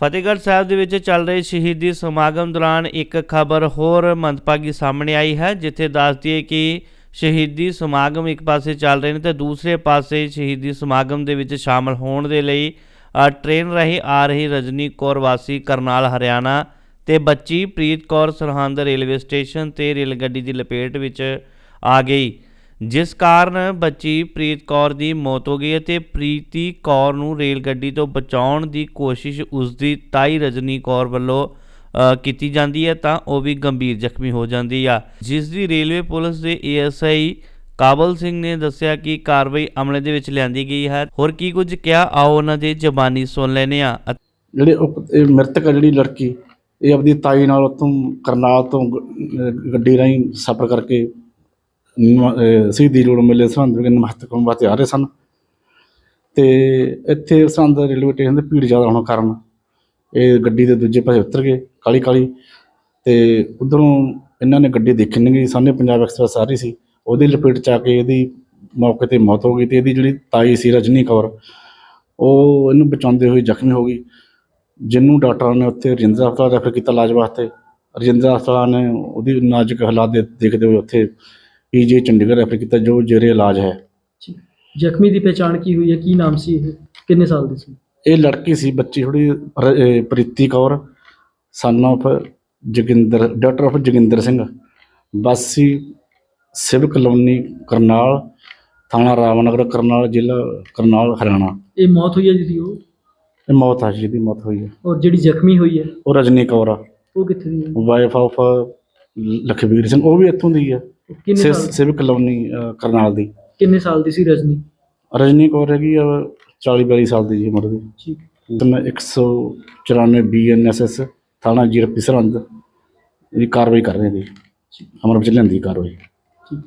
ਫਤਿਹਗੜ੍ਹ ਸਾਹਿਬ ਦੇ ਵਿੱਚ ਚੱਲ ਰਹੇ ਸ਼ਹੀਦੀ ਸਮਾਗਮ ਦੌਰਾਨ ਇੱਕ ਖਬਰ ਹੋਰ ਮੰਦਭਾਗੀ ਸਾਹਮਣੇ ਆਈ ਹੈ ਜਿੱਥੇ ਦੱਸਦੀ ਹੈ ਕਿ ਸ਼ਹੀਦੀ ਸਮਾਗਮ ਇੱਕ ਪਾਸੇ ਚੱਲ ਰਹੇ ਨੇ ਤੇ ਦੂਸਰੇ ਪਾਸੇ ਸ਼ਹੀਦੀ ਸਮਾਗਮ ਦੇ ਵਿੱਚ ਸ਼ਾਮਲ ਹੋਣ ਦੇ ਲਈ ਅ, ਟ੍ਰੇਨ ਰਾਹੀਂ ਆ ਰਹੀ ਰਜਨੀ ਕੌਰ ਵਾਸੀ ਕਰਨਾਲ ਹਰਿਆਣਾ ਤੇ ਬੱਚੀ ਪ੍ਰੀਤ ਕੌਰ ਸਰਹੰਦ ਰੇਲਵੇ ਸਟੇਸ਼ਨ ਤੇ ਰੇਲ ਗੱਡੀ ਦੀ ਲਪੇਟ ਵਿੱਚ ਆ ਗਈ। ਜਿਸ ਕਾਰਨ ਬੱਚੀ ਪ੍ਰੀਤ ਕੌਰ ਦੀ ਮੌਤ ਹੋ ਗਈ ਅਤੇ ਪ੍ਰੀਤੀ ਕੌਰ ਨੂੰ ਰੇਲ ਗੱਡੀ ਤੋਂ ਬਚਾਉਣ ਦੀ ਕੋਸ਼ਿਸ਼ ਉਸ ਦੀ ਤਾਈ ਰਜਨੀ ਕੌਰ ਵੱਲੋਂ ਕੀਤੀ ਜਾਂਦੀ ਹੈ ਤਾਂ ਉਹ ਵੀ ਗੰਭੀਰ ਜ਼ਖਮੀ ਹੋ ਜਾਂਦੀ ਆ। ਜਿਸ ਦੀ ਰੇਲਵੇ ਪੁਲਿਸ ਦੇ ਏਐਸਆਈ ਕਾਬਲ ਸਿੰਘ ਨੇ ਦੱਸਿਆ ਕਿ ਕਾਰਵਾਈ ਅਮਲੇ ਦੇ ਵਿੱਚ ਲਿਆਂਦੀ ਗਈ ਹੈ। ਹੋਰ ਕੀ ਕੁਝ ਕਿਹਾ, ਆਓ ਉਹਨਾਂ ਦੇ ਜ਼ਬਾਨੀ ਸੁਣ ਲੈਨੇ ਆ ਜਿਹੜੇ ਮ੍ਰਿਤਕ ਆ ਜਿਹੜੀ ਲੜਕੀ, ਇਹ ਆਪਣੀ ਤਾਈ ਨਾਲ ਉੱਥੋਂ ਕਰਨਾਲ ਤੋਂ ਗੱਡੀ ਰਾਹੀਂ ਸਫ਼ਰ ਕਰਕੇ ਨ- ਸ਼ਹੀਦੀ ਰੋਡ ਮੇਲੇ ਸਰਹੰਦ ਵਿਖੇ ਨਮਸਤੇ ਕਰਨ ਵਾਸਤੇ ਆ ਰਹੇ ਸਨ। ਤੇ ਇੱਥੇ ਸਰਹੰਦ ਰੇਲਵੇ ਸਟੇਸ਼ਨ ਤੇ ਭੀੜ ਜ਼ਿਆਦਾ ਹੋਣ ਕਾਰਨ ਇਹ ਗੱਡੀ ਦੇ ਦੂਜੇ ਪਾਸੇ ਉਤਰ ਗਏ ਕਾਲੀ ਕਾਲੀ ਤੇ ਉਧਰੋਂ ਇਹਨਾਂ ਨੇ ਗੱਡੀ ਦੇਖੀ ਨਹੀਂ ਗਈ। ਸਾਹਮਣੇ ਪੰਜਾਬ ਐਕਸਪ੍ਰੈਸ ਆ ਰਹੀ ਸੀ। ਉਹਦੀ ਲਪੇਟ ਚ ਆ ਕੇ ਇਹਦੀ ਮੌਕੇ ਤੇ ਮੌਤ ਹੋ ਗਈ ਤੇ ਇਹਦੀ ਜਿਹੜੀ ਤਾਈ ਸੀ ਰਜਨੀ ਕੌਰ, ਉਹ ਇਹਨੂੰ ਬਚਾਉਂਦੇ ਹੋਏ ਜ਼ਖਮੀ ਹੋ ਗਈ, ਜਿਹਨੂੰ ਡਾਕਟਰਾਂ ਨੇ ਉੱਥੇ ਰਜਿੰਦਰ ਹਸਪਤਾਲ ਰੈਫਰ ਕੀਤਾ ਇਲਾਜ ਵਾਸਤੇ। ਰਜਿੰਦਰਾ ਹਸਪਤਾਲ ਨੇ ਉਹਦੀ ਨਾਜ਼ੁਕ ਹਾਲਾਤ ਦੇ ਦੇਖਦੇ ਹੋਏ ਉੱਥੇ ਪੀਜੀ ਚੰਡੀਗੜ੍ਹ ਰੈਫਰ ਕੀਤਾ ਜੋ ਜੇਰੇ ਇਲਾਜ ਹੈ। ਜ਼ਖਮੀ ਦੀ ਪਛਾਣ ਕੀ ਹੋਈ ਹੈ? ਕੀ ਨਾਮ ਸੀ ਇਹ? ਕਿੰਨੇ ਸਾਲ ਦੀ ਸੀ? ਇਹ ਲੜਕੀ ਸੀ ਬੱਚੀ ਥੋੜੀ Preeti Kaur son of Joginder doctor of Joginder Singh. ਵਾਸੀ ਸਿਵਕ ਕਲੋਨੀ ਕਰਨਾਲ ਥਾਣਾ ਰਾਮਨਗਰ ਕਰਨਾਲ ਜ਼ਿਲ੍ਹਾ ਕਰਨਾਲ ਹਰਿਆਣਾ। ਇਹ ਮੌਤ ਹੋਈ ਹੈ ਜਿਹਦੀ ਉਹ? ਇਹ ਮੌਤ ਆ ਜਿਹਦੀ ਮੌਤ ਹੋਈ ਹੈ। ਔਰ ਜਿਹੜੀ ਜ਼ਖਮੀ ਹੋਈ ਹੈ? ਉਹ ਰਜਨੀ ਕੌਰ ਆ। ਉਹ ਕਿੱਥੇ ਦੀ ਹੈ? ਵਾਈਫ ਆਫ ਲਖਬੀਰ ਸਿੰਘ ਉਹ ਵੀ ਇੱਥੋਂ ਦੀ ਹੈ। ਕਿੰਨੇ ਸਿਵ- ਸਾਲ ਸਿਵਕ ਕਲੋਨੀ ਅਹ, ਕਰਨਾਲ ਦੀ। ਕਿੰਨੇ ਸਾਲ ਦੀ ਸੀ ਰਜਨੀ? ਰਜਨੀ ਕੌਰ ਹੈਗੀ ਆ 40 42 ਸਾਲ ਦੀ ਜੀ ਉਮਰ ਦੀ। ਠੀਕ ਤੇ ਮੈਂ 194 ਬੀਐਨਐਸਐਸ ਥਾਣਾ ਜੀਰਪੀ ਸਰਹੰਦ ਦੀ ਕਾਰਵਾਈ ਕਰ ਰਹੇ ਦੀ ਅਮਰ ਵਿੱਚ ਲੈਂਦੀ ਕਾਰਵਾਈ। ਠੀਕ